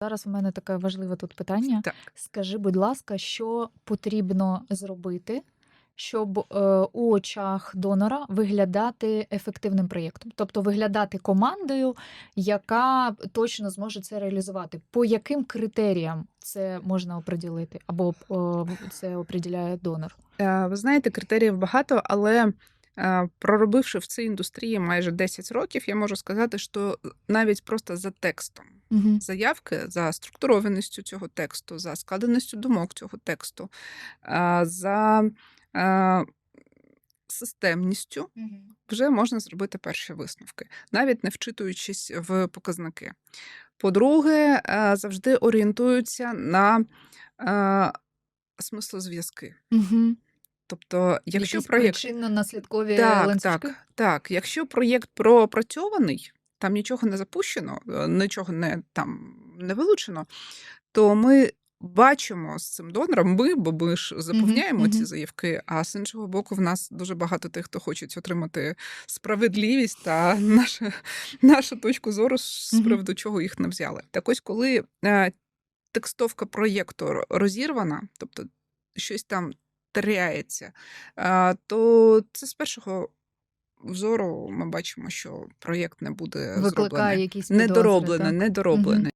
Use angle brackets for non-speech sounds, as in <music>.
Зараз у мене таке важливе тут питання. Так. Скажи, будь ласка, що потрібно зробити, щоб е, у очах донора виглядати ефективним проєктом? Тобто виглядати командою, яка точно зможе це реалізувати. По яким критеріям це можна оприділити? Або е, це оприділяє донор? Е, Ви знаєте, критеріїв багато, але е, проробивши в цій індустрії майже 10 років, я можу сказати, що навіть просто за текстом Угу. заявки, за структурованістю цього тексту, за складеністю думок цього тексту, за системністю вже можна зробити перші висновки, навіть не вчитуючись в показники. По-друге, завжди орієнтуються на смислозв'язки. Угу. Тобто, якщо проєкт причинно-наслідкові так, ланцюжки? так, так, якщо проєкт пропрацьований, там нічого не запущено, е, нічого не там не вилучено, то ми бачимо з цим донором, ми, бо ми ж заповняємо ці заявки. А з іншого боку, в нас дуже багато тих, хто хочуть отримати справедливість та <laughs> нашу, нашу точку зору, з приводу чого їх не взяли. Так ось, коли е, текстовка проєкту розірвана, тобто щось там теряється, е, то це з першого взору ми бачимо, що проєкт не буде Викликає зроблений. якісь недороблене, недороблений.